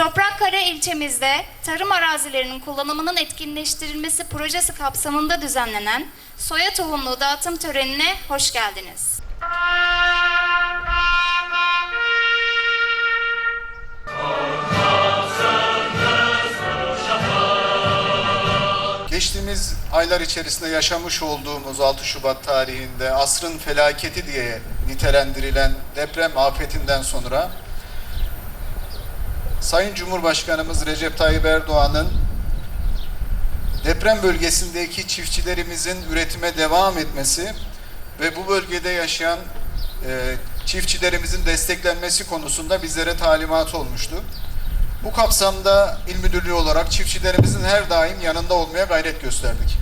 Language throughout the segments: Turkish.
Toprakkale ilçemizde tarım arazilerinin kullanımının etkinleştirilmesi projesi kapsamında düzenlenen soya tohumlu dağıtım törenine hoş geldiniz. Geçtiğimiz aylar içerisinde yaşamış olduğumuz 6 Şubat tarihinde asrın felaketi diye nitelendirilen deprem afetinden sonra Sayın Cumhurbaşkanımız Recep Tayyip Erdoğan'ın deprem bölgesindeki çiftçilerimizin üretime devam etmesi ve bu bölgede yaşayan e, çiftçilerimizin desteklenmesi konusunda bizlere talimat olmuştu. Bu kapsamda İl Müdürlüğü olarak çiftçilerimizin her daim yanında olmaya gayret gösterdik.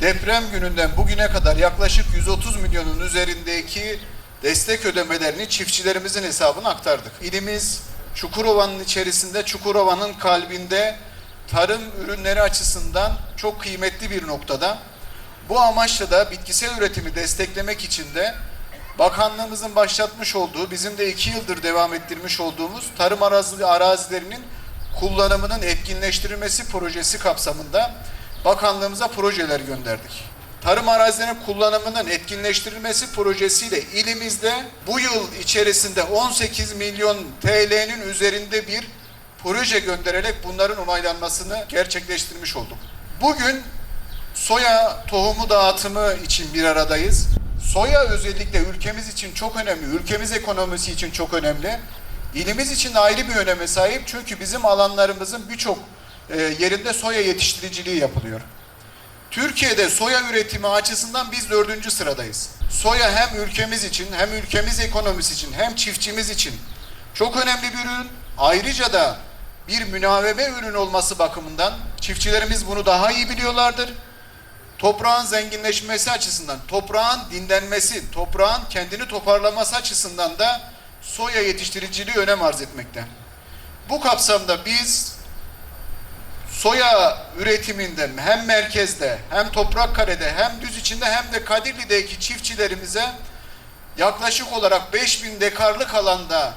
Deprem gününden bugüne kadar yaklaşık 130 milyonun üzerindeki destek ödemelerini çiftçilerimizin hesabına aktardık. İlimiz Çukurova'nın içerisinde, Çukurova'nın kalbinde tarım ürünleri açısından çok kıymetli bir noktada. Bu amaçla da bitkisel üretimi desteklemek için de Bakanlığımızın başlatmış olduğu, bizim de iki yıldır devam ettirmiş olduğumuz tarım arazi, arazilerinin kullanımının etkinleştirilmesi projesi kapsamında bakanlığımıza projeler gönderdik. Tarım arazilerinin kullanımının etkinleştirilmesi projesiyle ilimizde bu yıl içerisinde 18 milyon TL'nin üzerinde bir proje göndererek bunların onaylanmasını gerçekleştirmiş olduk. Bugün soya tohumu dağıtımı için bir aradayız. Soya özellikle ülkemiz için çok önemli, ülkemiz ekonomisi için çok önemli. İlimiz için ayrı bir öneme sahip çünkü bizim alanlarımızın birçok e, yerinde soya yetiştiriciliği yapılıyor. Türkiye'de soya üretimi açısından biz dördüncü sıradayız. Soya hem ülkemiz için hem ülkemiz ekonomisi için hem çiftçimiz için çok önemli bir ürün. Ayrıca da bir münavebe ürün olması bakımından çiftçilerimiz bunu daha iyi biliyorlardır toprağın zenginleşmesi açısından, toprağın dinlenmesi, toprağın kendini toparlaması açısından da soya yetiştiriciliği önem arz etmekte. Bu kapsamda biz soya üretiminde hem merkezde hem Toprakkare'de hem düz içinde hem de Kadirli'deki çiftçilerimize yaklaşık olarak 5000 dekarlık alanda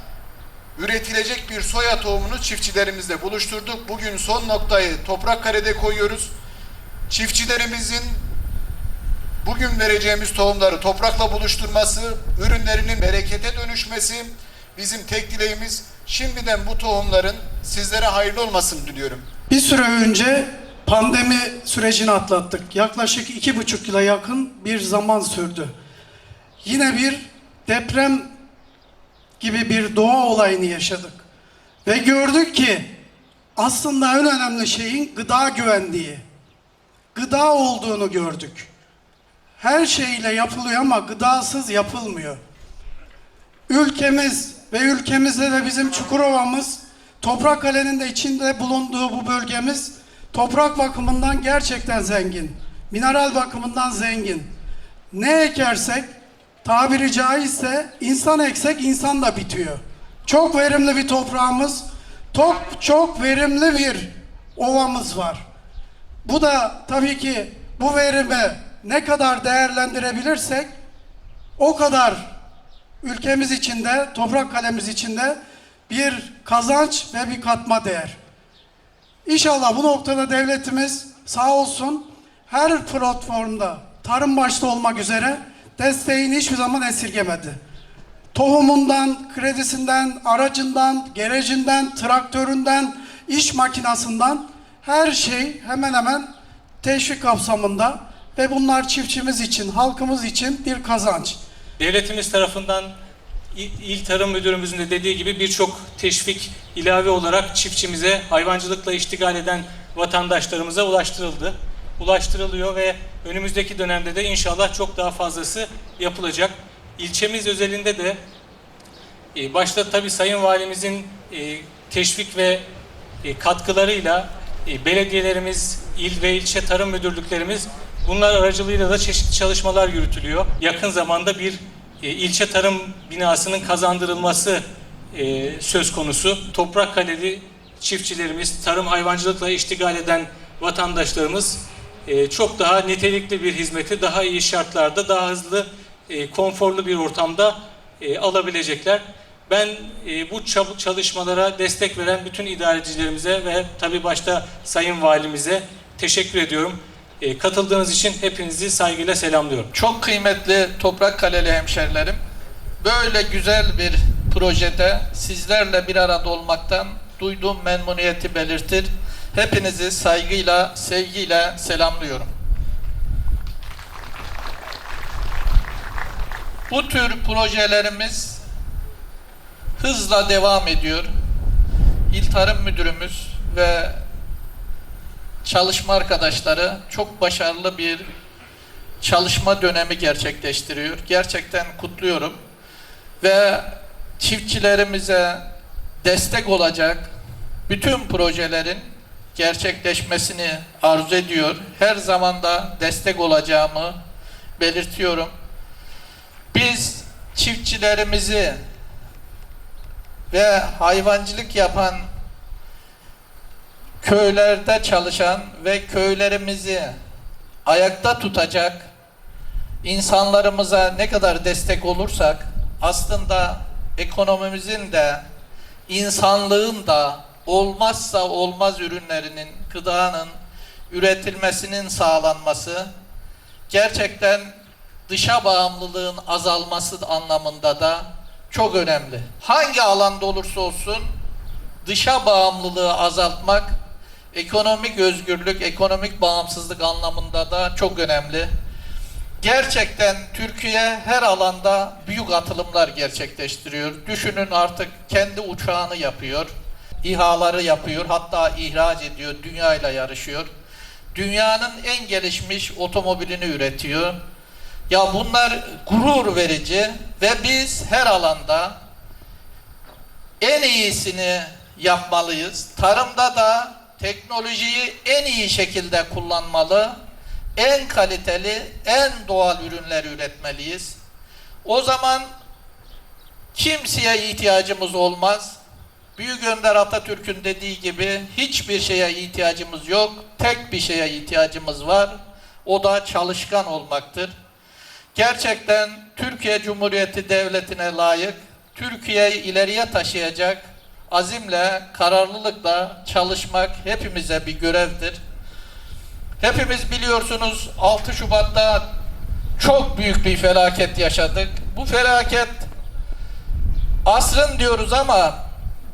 üretilecek bir soya tohumunu çiftçilerimizle buluşturduk. Bugün son noktayı Toprakkare'de koyuyoruz çiftçilerimizin bugün vereceğimiz tohumları toprakla buluşturması, ürünlerinin berekete dönüşmesi bizim tek dileğimiz. Şimdiden bu tohumların sizlere hayırlı olmasını diliyorum. Bir süre önce pandemi sürecini atlattık. Yaklaşık iki buçuk yıla yakın bir zaman sürdü. Yine bir deprem gibi bir doğa olayını yaşadık. Ve gördük ki aslında en önemli şeyin gıda güvenliği. Gıda olduğunu gördük. Her şeyle yapılıyor ama gıdasız yapılmıyor. Ülkemiz ve ülkemizde de bizim Çukurova'mız, Toprakkale'nin de içinde bulunduğu bu bölgemiz toprak bakımından gerçekten zengin. Mineral bakımından zengin. Ne ekersek tabiri caizse insan eksek insan da bitiyor. Çok verimli bir toprağımız, çok çok verimli bir ovamız var. Bu da tabii ki bu verimi ne kadar değerlendirebilirsek o kadar ülkemiz içinde, toprak kalemiz içinde bir kazanç ve bir katma değer. İnşallah bu noktada devletimiz sağ olsun her platformda tarım başta olmak üzere desteğini hiçbir zaman esirgemedi. Tohumundan, kredisinden, aracından, gerecinden, traktöründen, iş makinasından her şey hemen hemen teşvik kapsamında ve bunlar çiftçimiz için, halkımız için bir kazanç. Devletimiz tarafından İl Tarım Müdürümüzün de dediği gibi birçok teşvik ilave olarak çiftçimize, hayvancılıkla iştigal eden vatandaşlarımıza ulaştırıldı. Ulaştırılıyor ve önümüzdeki dönemde de inşallah çok daha fazlası yapılacak. İlçemiz özelinde de e, başta tabii Sayın Valimizin e, teşvik ve e, katkılarıyla belediyelerimiz, il ve ilçe tarım müdürlüklerimiz bunlar aracılığıyla da çeşitli çalışmalar yürütülüyor. Yakın zamanda bir ilçe tarım binasının kazandırılması e, söz konusu. Toprakkaleli çiftçilerimiz, tarım hayvancılıkla iştigal eden vatandaşlarımız e, çok daha nitelikli bir hizmeti daha iyi şartlarda, daha hızlı, e, konforlu bir ortamda e, alabilecekler. Ben e, bu çalışmalara destek veren bütün idarecilerimize ve tabii başta Sayın Valimize teşekkür ediyorum. E, katıldığınız için hepinizi saygıyla selamlıyorum. Çok kıymetli Toprak Kaleli hemşerilerim, böyle güzel bir projede sizlerle bir arada olmaktan duyduğum memnuniyeti belirtir. Hepinizi saygıyla, sevgiyle selamlıyorum. Bu tür projelerimiz hızla devam ediyor. İl Tarım Müdürümüz ve çalışma arkadaşları çok başarılı bir çalışma dönemi gerçekleştiriyor. Gerçekten kutluyorum. Ve çiftçilerimize destek olacak bütün projelerin gerçekleşmesini arzu ediyor. Her zaman da destek olacağımı belirtiyorum. Biz çiftçilerimizi ve hayvancılık yapan köylerde çalışan ve köylerimizi ayakta tutacak insanlarımıza ne kadar destek olursak aslında ekonomimizin de insanlığın da olmazsa olmaz ürünlerinin, gıdanın üretilmesinin sağlanması gerçekten dışa bağımlılığın azalması anlamında da çok önemli. Hangi alanda olursa olsun dışa bağımlılığı azaltmak ekonomik özgürlük, ekonomik bağımsızlık anlamında da çok önemli. Gerçekten Türkiye her alanda büyük atılımlar gerçekleştiriyor. Düşünün artık kendi uçağını yapıyor, İHA'ları yapıyor, hatta ihraç ediyor, dünyayla yarışıyor. Dünyanın en gelişmiş otomobilini üretiyor. Ya bunlar gurur verici ve biz her alanda en iyisini yapmalıyız. Tarımda da teknolojiyi en iyi şekilde kullanmalı. En kaliteli, en doğal ürünler üretmeliyiz. O zaman kimseye ihtiyacımız olmaz. Büyük Önder Atatürk'ün dediği gibi hiçbir şeye ihtiyacımız yok. Tek bir şeye ihtiyacımız var. O da çalışkan olmaktır. Gerçekten Türkiye Cumhuriyeti Devleti'ne layık, Türkiye'yi ileriye taşıyacak azimle, kararlılıkla çalışmak hepimize bir görevdir. Hepimiz biliyorsunuz 6 Şubat'ta çok büyük bir felaket yaşadık. Bu felaket asrın diyoruz ama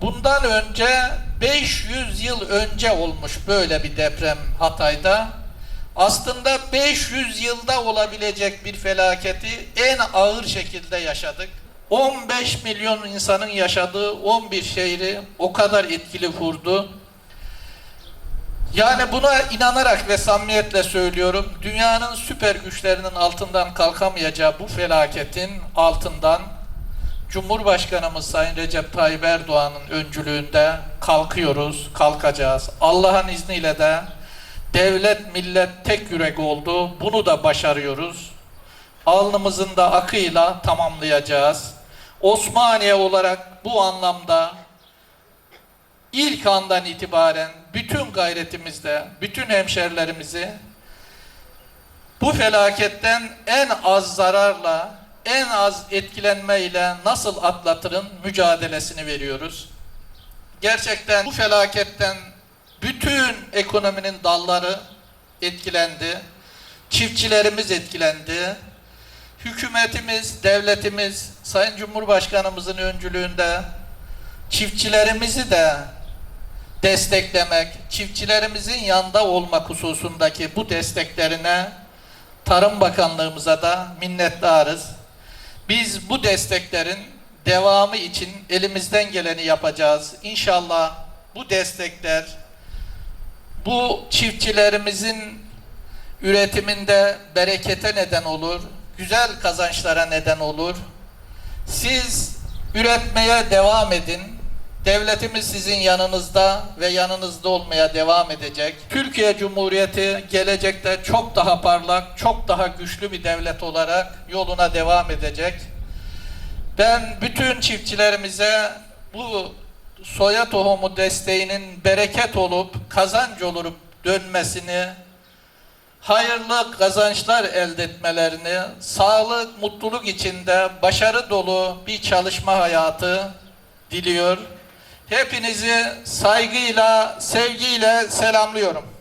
bundan önce 500 yıl önce olmuş böyle bir deprem Hatay'da. Aslında 500 yılda olabilecek bir felaketi en ağır şekilde yaşadık. 15 milyon insanın yaşadığı 11 şehri o kadar etkili vurdu. Yani buna inanarak ve samimiyetle söylüyorum. Dünyanın süper güçlerinin altından kalkamayacağı bu felaketin altından Cumhurbaşkanımız Sayın Recep Tayyip Erdoğan'ın öncülüğünde kalkıyoruz, kalkacağız. Allah'ın izniyle de devlet millet tek yürek oldu. Bunu da başarıyoruz. Alnımızın da akıyla tamamlayacağız. Osmaniye olarak bu anlamda ilk andan itibaren bütün gayretimizde, bütün hemşerilerimizi bu felaketten en az zararla, en az etkilenmeyle nasıl atlatırın mücadelesini veriyoruz. Gerçekten bu felaketten bütün ekonominin dalları etkilendi. Çiftçilerimiz etkilendi. Hükümetimiz, devletimiz, Sayın Cumhurbaşkanımızın öncülüğünde çiftçilerimizi de desteklemek, çiftçilerimizin yanında olmak hususundaki bu desteklerine Tarım Bakanlığımıza da minnettarız. Biz bu desteklerin devamı için elimizden geleni yapacağız. İnşallah bu destekler bu çiftçilerimizin üretiminde berekete neden olur, güzel kazançlara neden olur. Siz üretmeye devam edin. Devletimiz sizin yanınızda ve yanınızda olmaya devam edecek. Türkiye Cumhuriyeti gelecekte çok daha parlak, çok daha güçlü bir devlet olarak yoluna devam edecek. Ben bütün çiftçilerimize bu soya tohumu desteğinin bereket olup kazanç olup dönmesini, hayırlı kazançlar elde etmelerini, sağlık, mutluluk içinde başarı dolu bir çalışma hayatı diliyor. Hepinizi saygıyla, sevgiyle selamlıyorum.